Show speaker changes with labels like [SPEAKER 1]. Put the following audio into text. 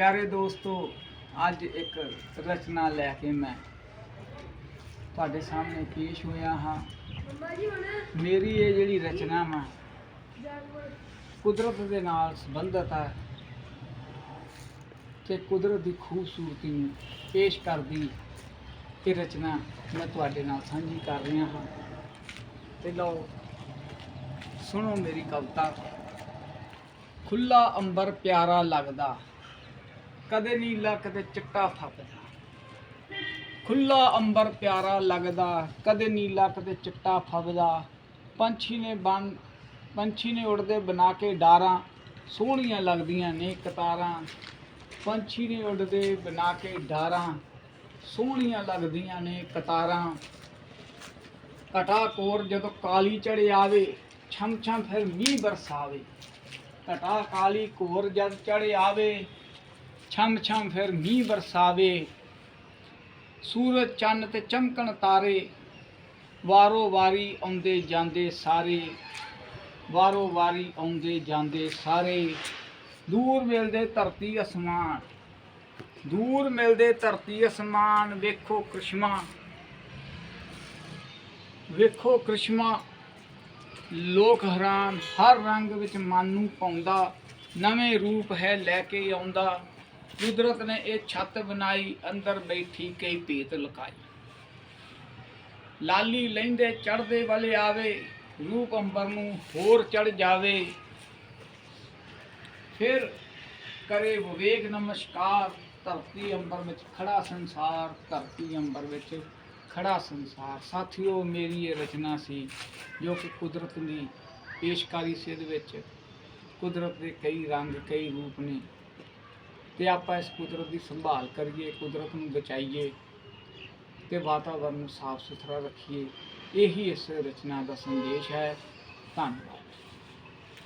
[SPEAKER 1] ਪਿਆਰੇ ਦੋਸਤੋ, ਅੱਜ ਇੱਕ ਰਚਨਾ ਲੈ ਕੇ ਮੈਂ ਤੁਹਾਡੇ ਸਾਹਮਣੇ ਪੇਸ਼ ਹੋਇਆ ਹਾਂ। ਮੇਰੀ ਇਹ ਜਿਹੜੀ ਰਚਨਾ ਵਾ, ਕੁਦਰਤ ਦੇ ਨਾਲ ਸੰਬੰਧਿਤ ਹੈ ਤੇ ਕੁਦਰਤ ਦੀ ਖੂਬਸੂਰਤੀ ਨੂੰ ਪੇਸ਼ ਕਰਦੀ ਇਹ ਰਚਨਾ ਮੈਂ ਤੁਹਾਡੇ ਨਾਲ ਸਾਂਝੀ ਕਰ ਰਿਹਾ ਹਾਂ। ਤੇ ਲਓ, ਸੁਣੋ ਮੇਰੀ ਕਵਿਤਾ ਖੁੱਲਾ ਅੰਬਰ ਪਿਆਰਾ ਲੱਗਦਾ। ਕਦੇ ਨੀਲਾ ਕਦੇ ਚਿੱਟਾ ਫੱਬਦਾ ਖੁੱਲਾ ਅੰਬਰ ਪਿਆਰਾ ਲੱਗਦਾ, ਕਦੇ ਨੀਲਾ ਕਦੇ ਚਿੱਟਾ ਫੱਬਦਾ ਪੰਛੀ ਨੇ ਬਨ, ਪੰਛੀ ਨੇ ਉੜਦੇ ਬਣਾ ਕੇ ਡਾਰਾਂ, ਸੋਹਣੀਆਂ ਲੱਗਦੀਆਂ ਨੇ ਕਤਾਰਾਂ। ਪੰਛੀ ਨੇ ਉੜਦੇ ਬਣਾ ਕੇ ਡਾਰਾਂ, ਸੋਹਣੀਆਂ ਲੱਗਦੀਆਂ ਨੇ ਕਤਾਰਾਂ। ਘਟਾ ਕੋਰ ਜਦੋਂ ਕਾਲੀ ਚੜੇ ਆਵੇ ਛਮ ਛਮ ਫਿਰ ਮੀਂਹ ਬਰਸਾਵੇ। ਘਟਾ ਕਾਲੀ ਕੋਰ ਜਦ ਚੜੇ ਆਵੇ ਛਮ ਛਮ ਫਿਰ ਮੀਂਹ ਵਰਸਾਵੇ। ਸੂਰਜ ਚੰਨ ਤੇ ਚਮਕਣ ਤਾਰੇ, ਵਾਰੋ ਵਾਰੀ ਆਉਂਦੇ ਜਾਂਦੇ ਸਾਰੇ। ਵਾਰੋ ਵਾਰੀ ਆਉਂਦੇ ਜਾਂਦੇ ਸਾਰੇ। ਦੂਰ ਮਿਲਦੇ ਧਰਤੀ ਅਸਮਾਨ, ਦੂਰ ਮਿਲਦੇ ਧਰਤੀ ਅਸਮਾਨ, ਵੇਖੋ ਕ੍ਰਿਸ਼ਮਾ ਵੇਖੋ ਕ੍ਰਿਸ਼ਮਾ। ਲੋਕ ਹੈਰਾਨ, ਹਰ ਰੰਗ ਵਿੱਚ ਮਨ ਨੂੰ ਪਾਉਂਦਾ, ਨਵੇਂ ਰੂਪ ਹੈ ਲੈ ਕੇ ਆਉਂਦਾ। ਕੁਦਰਤ ਨੇ ਇਹ ਛੱਤ ਬਣਾਈ, ਅੰਦਰ ਬੈਠੀ ਕਈ ਭੇਤ ਲੁਕਾਈ। ਲਾਲੀ ਲੈਂਦੇ ਚੜਦੇ ਵਾਲੇ ਆਵੇ, ਰੂਪ ਅੰਬਰ ਨੂੰ ਹੋਰ ਚੜ ਜਾਵੇ। ਫਿਰ ਕਰੇ ਵਿਵੇਕ ਨਮਸਕਾਰ, ਧਰਤੀ ਅੰਬਰ ਵਿੱਚ ਖੜਾ ਸੰਸਾਰ, ਧਰਤੀ ਅੰਬਰ ਵਿੱਚ ਖੜਾ ਸੰਸਾਰ। ਸਾਥੀਓ, ਮੇਰੀ ਇਹ ਰਚਨਾ ਸੀ, ਜੋ ਕਿ ਕੁਦਰਤ ਦੀ ਪੇਸ਼ਕਾਰੀ ਸੀ ਵਿੱਚ ਕੁਦਰਤ ਦੇ ਕਈ ਰੰਗ, ਕਈ ਰੂਪ ਨੇ। ਤੇ ਆਪਾਂ ਇਸ ਕੁਦਰਤ ਦੀ ਸੰਭਾਲ ਕਰੀਏ, ਕੁਦਰਤ ਨੂੰ ਬਚਾਈਏ ਤੇ ਵਾਤਾਵਰਨ ਨੂੰ ਸਾਫ਼ ਸੁਥਰਾ ਰੱਖੀਏ, ਇਹੀ ਇਸ ਰਚਨਾ ਦਾ ਸੰਦੇਸ਼ ਹੈ। ਧੰਨਵਾਦ।